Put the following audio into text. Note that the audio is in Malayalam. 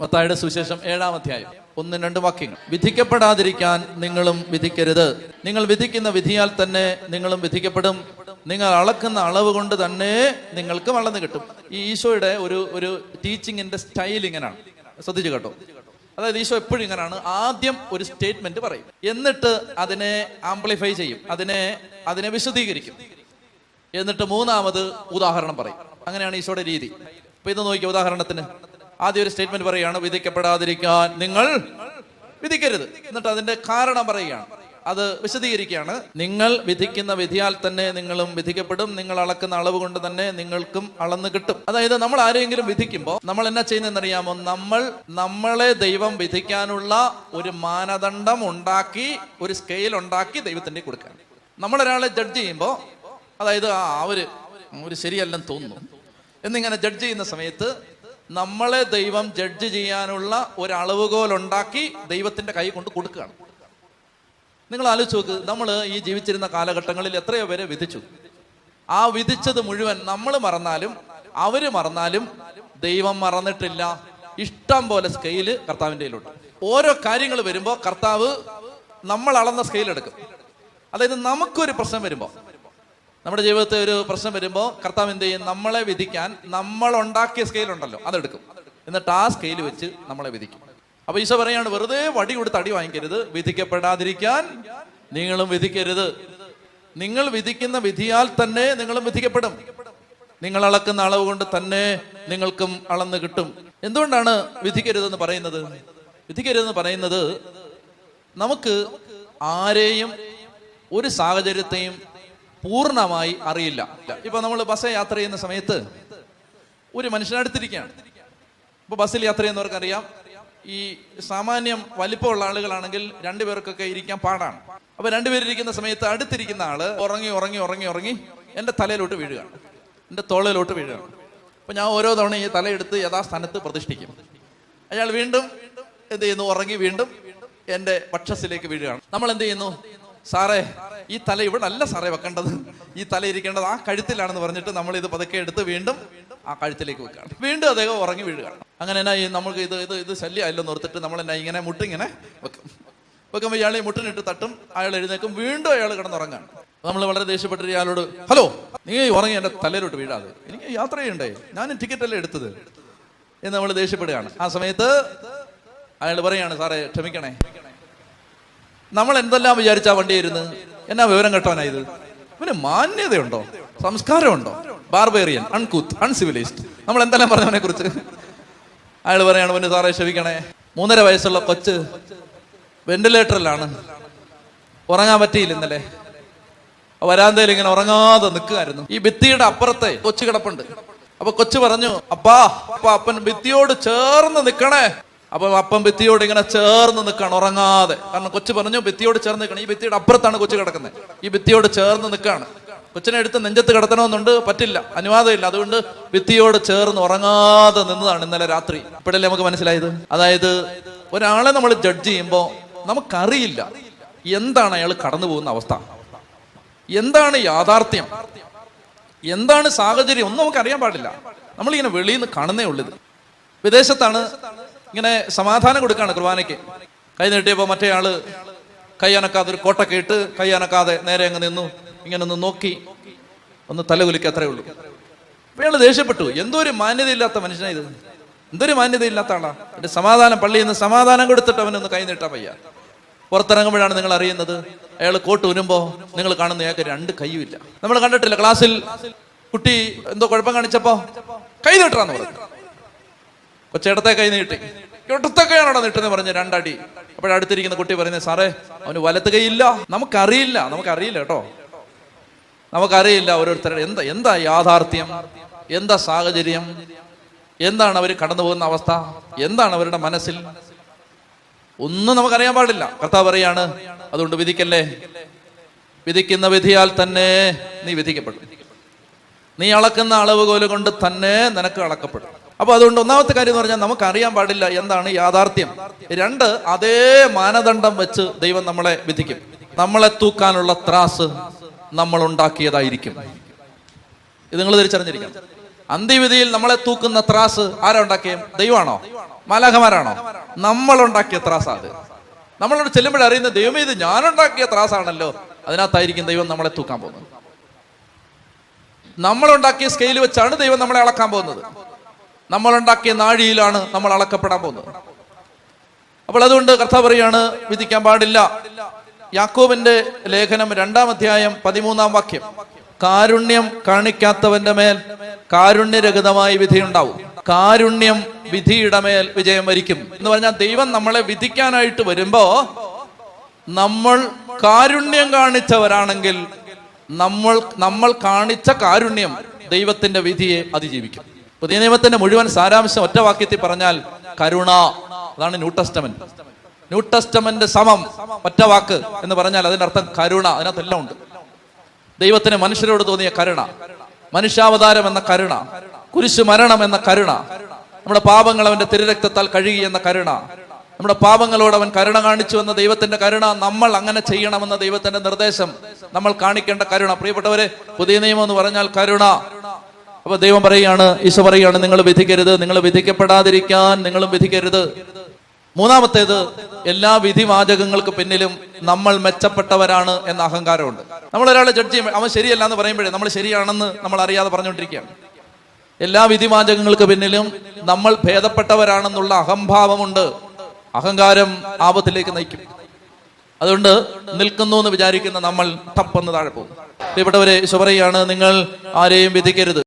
മത്തായുടെ സുവിശേഷം ഏഴാം അധ്യായം. ഒന്നും രണ്ടും വാക്യങ്ങൾ. വിധിക്കപ്പെടാതിരിക്കാൻ നിങ്ങളും വിധിക്കരുത്. നിങ്ങൾ വിധിക്കുന്ന വിധിയാൽ തന്നെ നിങ്ങളും വിധിക്കപ്പെടും. നിങ്ങൾ അളക്കുന്ന അളവ് കൊണ്ട് തന്നെ നിങ്ങൾക്ക് വളർന്നു കിട്ടും. ഈ ഈശോയുടെ ഒരു ഒരു ടീച്ചിങ്ങിന്റെ സ്റ്റൈൽ ഇങ്ങനെയാണ് ശ്രദ്ധിച്ചു കേട്ടോ. അതായത് ഈശോ എപ്പോഴും ഇങ്ങനെയാണ് ആദ്യം ഒരു സ്റ്റേറ്റ്മെന്റ് പറയും. എന്നിട്ട് അതിനെ ആംപ്ലിഫൈ ചെയ്യും. അതിനെ അതിനെ വിശദീകരിക്കും. എന്നിട്ട് മൂന്നാമത് ഉദാഹരണം പറയും. അങ്ങനെയാണ് ഈശോയുടെ രീതി. അപ്പൊ ഇത് നോക്കിയ ഉദാഹരണത്തിന്. ആദ്യം ഒരു സ്റ്റേറ്റ്മെന്റ് പറയുകയാണ് വിധിക്കപ്പെടാതിരിക്കാൻ നിങ്ങൾ വിധിക്കരുത്. എന്നിട്ട് അതിന്റെ കാരണം പറയുകയാണ്. അത് വിശദീകരിക്കുകയാണ്. നിങ്ങൾ വിധിക്കുന്ന വിധിയാൽ തന്നെ നിങ്ങളും വിധിക്കപ്പെടും. നിങ്ങൾ അളക്കുന്ന അളവ് കൊണ്ട് തന്നെ നിങ്ങൾക്കും അളന്ന് കിട്ടും. അതായത് നമ്മൾ ആരെങ്കിലും വിധിക്കുമ്പോൾ നമ്മൾ എന്നാ ചെയ്യുന്നതെന്നറിയാമോ? നമ്മൾ നമ്മളെ ദൈവം വിധിക്കാനുള്ള ഒരു മാനദണ്ഡം ഉണ്ടാക്കി ഒരു സ്കെയിൽ ഉണ്ടാക്കി ദൈവത്തിന്റെ കൊടുക്കാൻ നമ്മളൊരാളെ ജഡ്ജ് ചെയ്യുമ്പോൾ അതായത് ആ അവർ ഒരു ശരിയല്ലെന്ന് തോന്നുന്നു. എന്നിങ്ങനെ ജഡ്ജ് ചെയ്യുന്ന സമയത്ത് നമ്മളെ ദൈവം ജഡ്ജ് ചെയ്യാനുള്ള ഒരളവുകോൽ ഉണ്ടാക്കി ദൈവത്തിന്റെ കൈ കൊണ്ട് കൊടുക്കുകയാണ്. നിങ്ങൾ ആലോചിച്ച് നോക്ക് നമ്മൾ ഈ ജീവിച്ചിരുന്ന കാലഘട്ടങ്ങളിൽ എത്രയോ പേരെ വിധിച്ചു. ആ വിധിച്ചത് മുഴുവൻ നമ്മൾ മറന്നാലും അവർ മറന്നാലും ദൈവം മറന്നിട്ടില്ല. ഇഷ്ടം പോലെ സ്കെയിൽ കർത്താവിന്റെ കയ്യിലുണ്ട് ഓരോ കാര്യങ്ങൾ വരുമ്പോൾ കർത്താവ് നമ്മൾ അളന്ന സ്കെയിൽ എടുക്കും. അതായത് നമുക്കൊരു പ്രശ്നം വരുമ്പോൾ നമ്മുടെ ജീവിതത്തിൽ ഒരു പ്രശ്നം വരുമ്പോൾ കർത്താവ് എന്ത് ചെയ്യും? നമ്മളെ വിധിക്കാൻ നമ്മൾ ഉണ്ടാക്കിയ സ്കെയിൽ ഉണ്ടല്ലോ അതെടുക്കും. എന്നിട്ട് ആ സ്കെയിൽ വെച്ച് നമ്മളെ വിധിക്കും. അപ്പൊ ഈശോ പറയാണ് വെറുതെ വടി കൊടുത്ത് അടി വാങ്ങിക്കരുത് വിധിക്കപ്പെടാതിരിക്കാൻ നിങ്ങളും വിധിക്കരുത്. നിങ്ങൾ വിധിക്കുന്ന വിധിയാൽ തന്നെ നിങ്ങളും വിധിക്കപ്പെടും. നിങ്ങൾ അളക്കുന്ന അളവ് കൊണ്ട് തന്നെ നിങ്ങൾക്കും അളന്ന് കിട്ടും. എന്തുകൊണ്ടാണ് വിധിക്കരുതെന്ന് പറയുന്നത്? വിധിക്കരുതെന്ന് പറയുന്നത് നമുക്ക് ആരെയും ഒരു സാഹചര്യത്തെയും പൂർണമായി അറിയില്ല. ഇപ്പൊ നമ്മൾ ബസ് യാത്ര ചെയ്യുന്ന സമയത്ത് ഒരു മനുഷ്യനടുത്തിരിക്കുകയാണ് ഇപ്പൊ ബസ്സിൽ യാത്ര ചെയ്യുന്നവർക്കറിയാം ഈ സാമാന്യം വലിപ്പമുള്ള ആളുകളാണെങ്കിൽ രണ്ടുപേർക്കൊക്കെ ഇരിക്കാൻ പാടാണ്. അപ്പൊ രണ്ടുപേരിരിക്കുന്ന സമയത്ത് അടുത്തിരിക്കുന്ന ആൾ ഉറങ്ങി ഉറങ്ങി ഉറങ്ങി ഉറങ്ങി എന്റെ തലയിലോട്ട് വീഴുകയാണ്. എന്റെ തോളയിലോട്ട് വീഴുകയാണ്. അപ്പൊ ഞാൻ ഓരോ തവണ ഈ തലയെടുത്ത് യഥാസ്ഥാനത്ത് പ്രതിഷ്ഠിക്കും. അയാൾ വീണ്ടും എന്ത് ചെയ്യുന്നു? ഉറങ്ങി വീണ്ടും എന്റെ പക്ഷസിലേക്ക് വീഴുകയാണ്. നമ്മൾ എന്ത് ചെയ്യുന്നു? സാറേ ഈ തല ഇവിടെ അല്ല സാറേ വെക്കേണ്ടത്. ഈ തല ഇരിക്കേണ്ടത് ആ കഴുത്തിലാണെന്ന് പറഞ്ഞിട്ട് നമ്മൾ ഇത് പതുക്കെ എടുത്ത് വീണ്ടും ആ കഴുത്തിലേക്ക് വെക്കുകയാണ്. വീണ്ടും അദ്ദേഹം ഉറങ്ങി വീഴുകയാണ്. അങ്ങനെ എന്നാ ഈ നമുക്ക് ഇത് ഇത് ഇത് ശല്യമല്ലോ ഓർത്തിട്ട് നമ്മൾ എന്നാ ഇങ്ങനെ മുട്ടിങ്ങനെ വെക്കും. വെക്കുമ്പോൾ ഇയാൾ ഈ മുട്ടിനിട്ട് തട്ടും അയാൾ എഴുന്നേക്കും വീണ്ടും അയാൾ കിടന്നുറങ്ങാണ് നമ്മൾ വളരെ ദേഷ്യപ്പെട്ടിട്ട് ഇയാളോട് ഹലോ നീ ഉറങ്ങി എന്റെ തലയിലോട്ട് വീഴാതെ. എനിക്ക് യാത്ര ചെയ്യണ്ടേ ഞാൻ ടിക്കറ്റ് അല്ലേ എടുത്തത്. എന്ന് നമ്മൾ ദേഷ്യപ്പെടുകയാണ്. ആ സമയത്ത് അയാൾ പറയാണ് സാറേ ക്ഷമിക്കണേ. നമ്മൾ എന്തെല്ലാം വിചാരിച്ചാ വണ്ടി ഇരുന്ന്? എന്നാ വിവരം കേട്ടവനായത് ഇവന് മാന്യതയുണ്ടോ? സംസ്കാരമുണ്ടോ? Barbarian അൺകൂത്ത് uncivilised. നമ്മൾ എന്തെല്ലാം പറഞ്ഞവനെ കുറിച്ച്? അയാൾ പറയാണ് പിന്നെ സാറേ ക്ഷമിക്കണേ. മൂന്നര വയസ്സുള്ള കൊച്ച് വെന്റിലേറ്ററിലാണ്. ഉറങ്ങാൻ പറ്റിയില്ല ഇന്നലെ. വരാന്തയിൽ ഇങ്ങനെ ഉറങ്ങാതെ നിൽക്കുമായിരുന്നു. ഈ ഭിത്തിയുടെ അപ്പുറത്തെ കൊച്ചു കിടപ്പുണ്ട്. അപ്പൊ കൊച്ചു പറഞ്ഞു അപ്പൊ അപ്പൻ ഭിത്തിയോട് ചേർന്ന് നിൽക്കണേ. അപ്പൊ അപ്പം ഭിത്തിയോട് ഇങ്ങനെ ചേർന്ന് നിൽക്കണം ഉറങ്ങാതെ. കാരണം കൊച്ചു പറഞ്ഞു ഭിത്തിയോട് ചേർന്ന് നിൽക്കണം. ഈ ഭിത്തിയുടെ അപ്പുറത്താണ് കൊച്ചു കിടക്കുന്നത്. ഈ ഭിത്തിയോട് ചേർന്ന് നിൽക്കാണ്. കൊച്ചിനെ എടുത്ത് നെഞ്ചത്ത് കിടത്തണമെന്നുണ്ട് പറ്റില്ല. അനുവാദമില്ല. അതുകൊണ്ട് ഭിത്തിയോട് ചേർന്ന് ഉറങ്ങാതെ നിന്നതാണ് ഇന്നലെ രാത്രി. ഇപ്പോഴല്ലേ നമുക്ക് മനസ്സിലായത്? അതായത് ഒരാളെ നമ്മൾ ജഡ്ജ് ചെയ്യുമ്പോൾ നമുക്കറിയില്ല എന്താണ് അയാൾ കടന്നു പോകുന്ന അവസ്ഥ. എന്താണ് യാഥാർത്ഥ്യം. എന്താണ് സാഹചര്യം? ഒന്നും നമുക്ക് അറിയാൻ പാടില്ല. നമ്മളിങ്ങനെ വെളിയിൽ നിന്ന് കാണുന്നേ ഉള്ളത് വിദേശത്താണ് ഇങ്ങനെ സമാധാനം കൊടുക്കുകയാണ് കുർബാനയ്ക്ക്. കൈ നീട്ടിയപ്പോൾ മറ്റേ ആൾ കൈ അനക്കാതെ ഒരു കോട്ടൊക്കെ ഇട്ട് കൈ അനക്കാതെ നേരെ അങ്ങ് നിന്നു. ഇങ്ങനെ ഒന്ന് നോക്കി. ഒന്ന് തലകുലിക്ക് അത്രേ ഉള്ളൂ. ഇയാൾ ദേഷ്യപ്പെട്ടു. എന്തോ ഒരു മാന്യതയില്ലാത്ത മനുഷ്യനാ ഇത്. എന്തൊരു മാന്യതയില്ലാത്ത ആളാ. എന്റെ സമാധാനം പള്ളിയിൽ നിന്ന് സമാധാനം കൊടുത്തിട്ട് അവനൊന്ന് കൈ നീട്ടാൻ പയ്യ പുറത്തിറങ്ങുമ്പോഴാണ് നിങ്ങൾ അറിയുന്നത്. അയാൾ കോട്ട് ഉരുമ്പോ നിങ്ങൾ കാണുന്ന അയാൾക്ക് രണ്ട് കൈയുമില്ല. നമ്മൾ കണ്ടിട്ടില്ല ക്ലാസ്സിൽ കുട്ടി എന്തോ കുഴപ്പം കാണിച്ചപ്പോ കൈ നീട്ടാന്ന് പറഞ്ഞു. കൊച്ചേടത്തെ കൈ നീട്ടി. ഇടത്തെ കൈയാണോ നീട്ടെന്ന് പറഞ്ഞ് രണ്ടടി. അപ്പോഴടുത്തിരിക്കുന്ന കുട്ടി പറയുന്നത് സാറേ അവന് വലത്ത് കൈയില്ല നമുക്കറിയില്ല. നമുക്കറിയില്ല കേട്ടോ. നമുക്കറിയില്ല ഓരോരുത്തരുടെ എന്താ എന്താ യാഥാർത്ഥ്യം? എന്താ സാഹചര്യം? എന്താണ് അവർ കടന്നു പോകുന്ന അവസ്ഥ? എന്താണ് അവരുടെ മനസ്സിൽ? ഒന്നും നമുക്കറിയാൻ പാടില്ല. കർത്താവ് പറയാണ് അതുകൊണ്ട് വിധിക്കല്ലേ? വിധിക്കുന്ന വിധിയാൽ തന്നെ നീ വിധിക്കപ്പെടും. നീ അളക്കുന്ന അളവുകോൽ കൊണ്ട് തന്നെ നിനക്ക് അളക്കപ്പെടും. അപ്പൊ അതുകൊണ്ട് ഒന്നാമത്തെ കാര്യം എന്ന് പറഞ്ഞാൽ നമുക്ക് അറിയാൻ പാടില്ല എന്താണ് യാഥാർത്ഥ്യം. രണ്ട് അതേ മാനദണ്ഡം വെച്ച് ദൈവം നമ്മളെ വിധിക്കും. നമ്മളെ തൂക്കാനുള്ള ത്രാസ് നമ്മൾ ഉണ്ടാക്കിയതായിരിക്കും ഇത് നിങ്ങൾ തിരിച്ചറിഞ്ഞിരിക്കണം. അന്ത്യവിധിയിൽ നമ്മളെ തൂക്കുന്ന ത്രാസ് ആരാ ഉണ്ടാക്കിയ ദൈവമാണോ? മാലാഖമാരാണോ? നമ്മൾ ഉണ്ടാക്കിയ ത്രാസ് അത് നമ്മളോട് ചെല്ലുമ്പോഴേ അറിയുന്ന ദൈവം ഇത് ഞാനുണ്ടാക്കിയ ത്രാസാണല്ലോ. അതിനകത്തായിരിക്കും ദൈവം നമ്മളെ തൂക്കാൻ പോകുന്നത്. നമ്മളുണ്ടാക്കിയ സ്കെയിൽ വെച്ചാണ് ദൈവം നമ്മളെ അളക്കാൻ പോകുന്നത്. നമ്മളുണ്ടാക്കിയ നാഴിയിലാണ് നമ്മൾ അളക്കപ്പെടാൻ പോകുന്നത്. അപ്പോൾ അതുകൊണ്ട് കർത്താവ് പറയാണ് വിധിക്കാൻ പാടില്ല. യാക്കോബിന്റെ ലേഖനം രണ്ടാം അധ്യായം പതിമൂന്നാം വാക്യം. കാരുണ്യം കാണിക്കാത്തവന്റെ മേൽ കാരുണ്യരഹിതമായി വിധിയുണ്ടാവും. കാരുണ്യം വിധിയുടെ മേൽ വിജയം വരിക്കും. എന്ന് പറഞ്ഞാൽ ദൈവം നമ്മളെ വിധിക്കാനായിട്ട് വരുമ്പോ നമ്മൾ കാരുണ്യം കാണിച്ചവരാണെങ്കിൽ നമ്മൾ നമ്മൾ കാണിച്ച കാരുണ്യം ദൈവത്തിന്റെ വിധിയെ അതിജീവിക്കും. പുതിയ നിയമത്തിന്റെ മുഴുവൻ സാരാംശം ഒറ്റ വാക്യത്തിൽ പറഞ്ഞാൽ കരുണ. അതാണ് ന്യൂ ടെസ്റ്റമെന്റ്. ന്യൂ ടെസ്റ്റമെന്റ് സമം ഒറ്റ വാക്ക് എന്ന് പറഞ്ഞാൽ അതിന്റെ അർത്ഥം കരുണ. അതിനകത്തെല്ലാം ഉണ്ട്. ദൈവത്തിന് മനുഷ്യരോട് തോന്നിയ കരുണ. മനുഷ്യാവതാരം എന്ന കരുണ. കുരിശു മരണം എന്ന കരുണ. നമ്മുടെ പാപങ്ങൾ അവന്റെ തിരുരക്തത്താൽ കഴുകി എന്ന കരുണ. നമ്മുടെ പാപങ്ങളോട് അവൻ കരുണ കാണിച്ചു എന്ന ദൈവത്തിന്റെ കരുണ നമ്മൾ അങ്ങനെ ചെയ്യണമെന്ന ദൈവത്തിന്റെ നിർദ്ദേശം നമ്മൾ കാണിക്കേണ്ട കരുണ. പ്രിയപ്പെട്ടവരെ പുതിയ നിയമം എന്ന് പറഞ്ഞാൽ കരുണ. അപ്പൊ ദൈവം പറയുകയാണ് ഈശോ പറയുകയാണ് നിങ്ങൾ വിധിക്കരുത് നിങ്ങൾ വിധിക്കപ്പെടാതിരിക്കാൻ നിങ്ങളും വിധിക്കരുത്. മൂന്നാമത്തേത് എല്ലാ വിധിവാചകങ്ങൾക്ക് പിന്നിലും നമ്മൾ മെച്ചപ്പെട്ടവരാണ് എന്ന അഹങ്കാരമുണ്ട്. നമ്മൾ ഒരാളെ ജഡ്ജ് ചെയ്യുമ്പോൾ അവൻ ശരിയല്ല എന്ന് പറയുമ്പോഴേ നമ്മൾ ശരിയാണെന്ന് നമ്മൾ അറിയാതെ പറഞ്ഞുകൊണ്ടിരിക്കുകയാണ്. എല്ലാ വിധിവാചകങ്ങൾക്ക് പിന്നിലും നമ്മൾ ഭേദപ്പെട്ടവരാണെന്നുള്ള അഹംഭാവമുണ്ട്. അഹങ്കാരം ആപത്തിലേക്ക് നയിക്കും. അതുകൊണ്ട് നിൽക്കുന്നു എന്ന് വിചാരിക്കുന്ന നമ്മൾ തപ്പെന്ന് താഴെ പോകും പ്രിയപ്പെട്ടവരെ ഈശോ പറയുകയാണ് നിങ്ങൾ ആരെയും വിധിക്കരുത്.